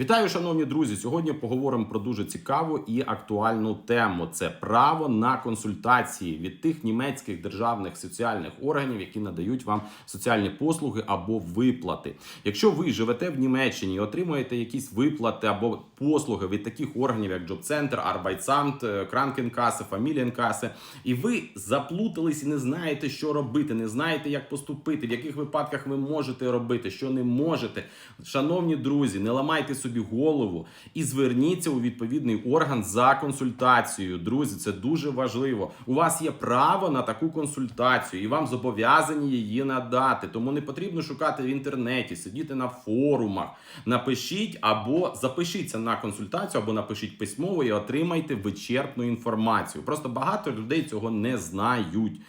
Вітаю, шановні друзі! Сьогодні поговоримо про дуже цікаву і актуальну тему: це право на консультації від тих німецьких державних соціальних органів, які надають вам соціальні послуги або виплати. Якщо ви живете в Німеччині і отримуєте якісь виплати або послуги від таких органів, як Джобцентр, Arbeitsamt, Кранкенкаси, Фамілієнкаси, і ви заплутались і не знаєте, що робити, не знаєте, як поступити, в яких випадках ви можете робити, що не можете. Шановні друзі, не ламайте собі голову і зверніться у відповідний орган за консультацією. Друзі, це дуже важливо. У вас є право на таку консультацію, і вам зобов'язані її надати. Тому не потрібно шукати в інтернеті, сидіти на форумах. Напишіть або запишіться на консультацію, або напишіть письмово і отримайте вичерпну інформацію. Просто багато людей цього не знають.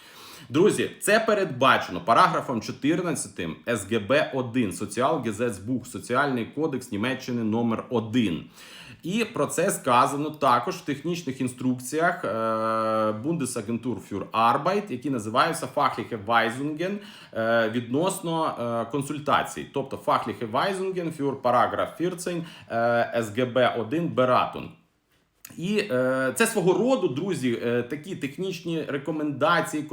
Друзі, це передбачено параграфом 14 СГБ 1 Соціал Соціалгезецбух, Соціальний кодекс Німеччини номер 1 І про це сказано також в технічних інструкціях Bundesagentur für Arbeit, які називаються Fachliche е, відносно е, консультацій. Тобто Fachliche Weisungen für параграф 14 е, СГБ 1 Beratung. І е, це свого роду, друзі, е, такі технічні рекомендації,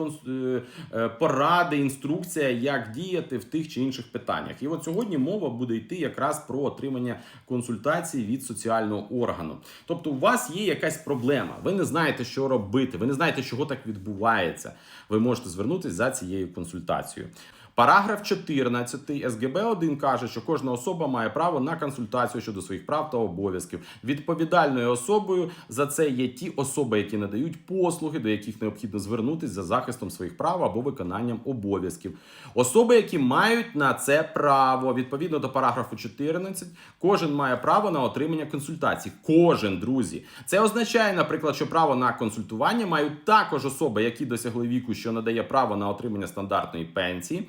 е, поради, інструкція, як діяти в тих чи інших питаннях. І от сьогодні мова буде йти якраз про отримання консультацій від соціального органу. Тобто, у вас є якась проблема, ви не знаєте, що робити, ви не знаєте, чого так відбувається. Ви можете звернутися за цією консультацією. Параграф 14 СГБ 1 каже, що кожна особа має право на консультацію щодо своїх прав та обов'язків. Відповідальною особою за це є ті особи, які надають послуги, до яких необхідно звернутися за захистом своїх прав або виконанням обов'язків. Особи, які мають на це право, відповідно до параграфу 14, кожен має право на отримання консультацій. Кожен, друзі. Це означає, наприклад, що право на консультування мають також особи, які досягли віку, що надає право на отримання стандартної пенсії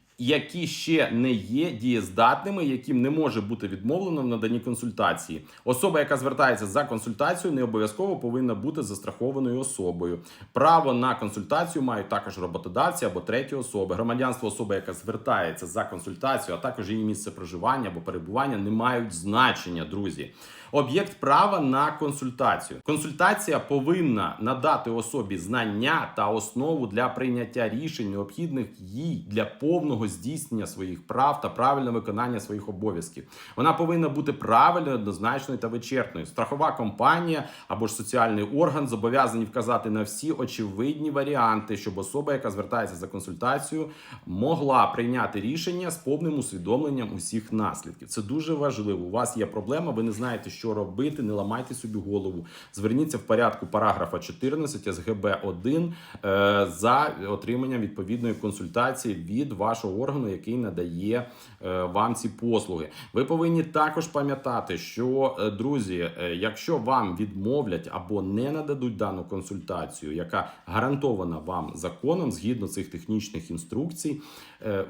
які ще не є дієздатними, яким не може бути відмовлено в наданні консультації. Особа, яка звертається за консультацією, не обов'язково повинна бути застрахованою особою. Право на консультацію мають також роботодавці або треті особи. Громадянство особи, яка звертається за консультацією, а також її місце проживання або перебування, не мають значення, друзі. Об'єкт права на консультацію. Консультація повинна надати особі знання та основу для прийняття рішень, необхідних їй для повного здійснення своїх прав та правильного виконання своїх обов'язків. Вона повинна бути правильною, однозначною та вичерпною. Страхова компанія або ж соціальний орган зобов'язані вказати на всі очевидні варіанти, щоб особа, яка звертається за консультацією, могла прийняти рішення з повним усвідомленням усіх наслідків. Це дуже важливо. У вас є проблема, ви не знаєте, що робити, не ламайте собі голову. Зверніться в порядку параграфа 14 СГБ 1 е, за отриманням відповідної консультації від вашого органу, який надає е, вам ці послуги. Ви повинні також пам'ятати, що е, друзі, е, якщо вам відмовлять або не нададуть дану консультацію, яка гарантована вам законом згідно цих технічних інструкцій,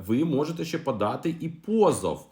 ви можете ще подати і позов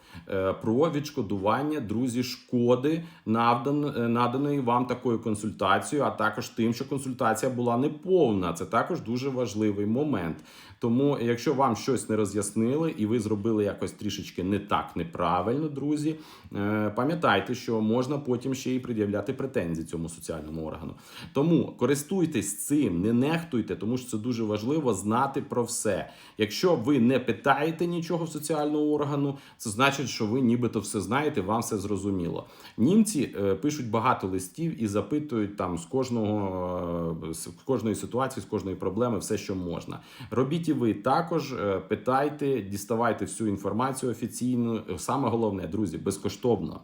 про відшкодування друзі шкоди наданої вам такою консультацією, а також тим, що консультація була неповна. Це також дуже важливий момент. Тому, якщо вам щось не роз'яснили і ви зробили якось трішечки не так неправильно, друзі, е, пам'ятайте, що можна потім ще й пред'являти претензії цьому соціальному органу. Тому користуйтесь цим, не нехтуйте, тому що це дуже важливо знати про все. Якщо ви не питаєте нічого в соціального органу, це значить, що ви нібито все знаєте, вам все зрозуміло. Німці е, пишуть багато листів і запитують там з кожного е, з кожної ситуації, з кожної проблеми все, що можна. Робіть і ви також питайте, діставайте всю інформацію офіційну. Саме головне, друзі, безкоштовно.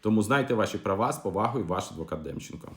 Тому знайте ваші права з повагою, ваш адвокат Демченко.